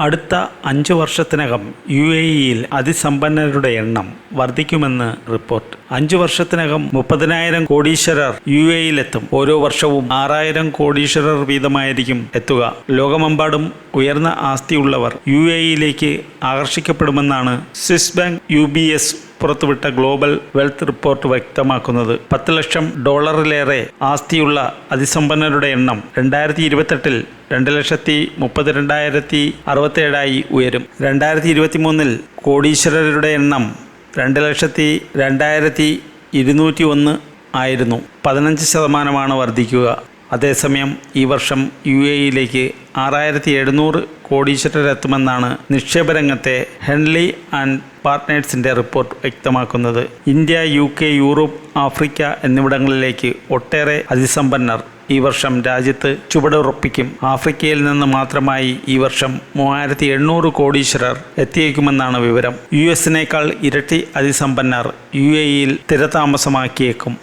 അടുത്ത അഞ്ചു വർഷത്തിനകം U A ഇയിൽ അതിസമ്പന്നരുടെ എണ്ണം വർദ്ധിക്കുമെന്ന് റിപ്പോർട്ട്. അഞ്ചു വർഷത്തിനകം മുപ്പതിനായിരം കോടീശ്വരർ യു എയിലെത്തും ഓരോ വർഷവും ആറായിരം കോടീശ്വരർ വീതമായിരിക്കും എത്തുക. ലോകമെമ്പാടും ഉയർന്ന ആസ്തിയുള്ളവർ യു എ ഇയിലേക്ക് ആകർഷിക്കപ്പെടുമെന്നാണ് Swiss bank U B S പുറത്തുവിട്ട ഗ്ലോബൽ വെൽത്ത് റിപ്പോർട്ട് വ്യക്തമാക്കുന്നത് പത്ത് ലക്ഷം ഡോളറിലേറെ ആസ്തിയുള്ള അതിസമ്പന്നരുടെ എണ്ണം രണ്ടായിരത്തി ഇരുപത്തെട്ടിൽ രണ്ട് ലക്ഷത്തി മുപ്പത്തിരണ്ടായിരത്തി അറുപത്തേഴായി ഉയരും. രണ്ടായിരത്തി ഇരുപത്തി മൂന്നിൽ കോടീശ്വരരുടെ എണ്ണം രണ്ട് ലക്ഷത്തി രണ്ടായിരത്തി ഇരുന്നൂറ്റി ഒന്ന് ആയിരുന്നു. പതിനഞ്ച് ശതമാനമാണ് വർദ്ധിക്കുക. അതേസമയം ഈ വർഷം യു എയിലേക്ക് ആറായിരത്തി എഴുന്നൂറ് കോടീശ്വരരെത്തുമെന്നാണ് നിക്ഷേപ രംഗത്തെ ഹെൻലി ആൻഡ് പാർട്ട്നേഴ്സിന്റെ റിപ്പോർട്ട് വ്യക്തമാക്കുന്നത്. India U K Europe Africa എന്നിവിടങ്ങളിലേക്ക് ഒട്ടേറെ അതിസമ്പന്നർ ഈ വർഷം രാജ്യത്ത് ചുവടുറപ്പിക്കും. ആഫ്രിക്കയിൽ നിന്ന് മാത്രമായി ഈ വർഷം മൂവായിരത്തി എണ്ണൂറ് കോടീശ്വരർ എത്തിയേക്കുമെന്നാണ് വിവരം. യു എസിനേക്കാൾ ഇരട്ടി അതിസമ്പന്നർ യു എയിൽ സ്ഥിരതാമസമാക്കിയേക്കും.